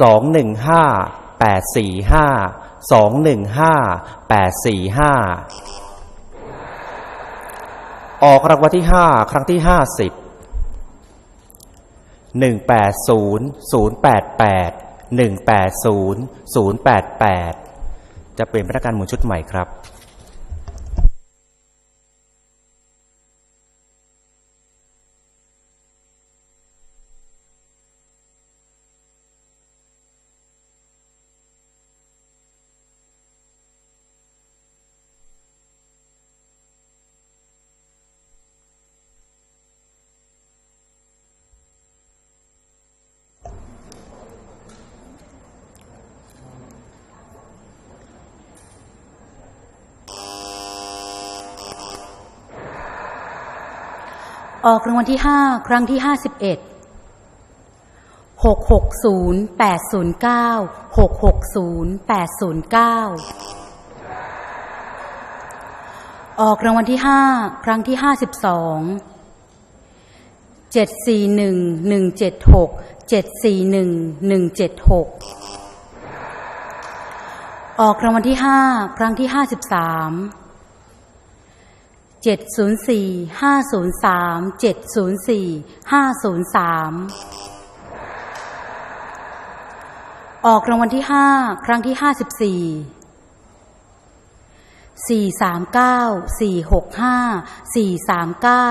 สองหนึ่งห้าแปดสี่ห้าสองหนึ่งห้าแปดสี่ห้าออกรางวัลที่ห้าครั้งที่ห้าสิบหนึ่งแปดศูนย์ศูนย์แปดแปดหนึ่งแปดศูนย์ศูนย์แปดแปดจะเป็นพนักงานหมุนชุดใหม่ครับ ออกรางวัลที่ห้าครั้งที่ห้าสิบเอ็ดหกหกศูนย์แปดศูนย์เก้าหกหกศูนย์แปดศูนย์เก้าออกรางวัลที่ห้าครั้งที่ห้าสิบสองเจ็ดสี่หนึ่งหนึ่งเจ็ดหกเจ็ดสี่หนึ่งหนึ่งเจ็ดหกออกรางวัลที่ห้าครั้งที่ห้าสิบสาม 704 503 704 503 ออกรางวัลที่ห้าครั้งที่ห้าสิบสี่สี่สามเก้าสี่หกห้าสี่สามเก้า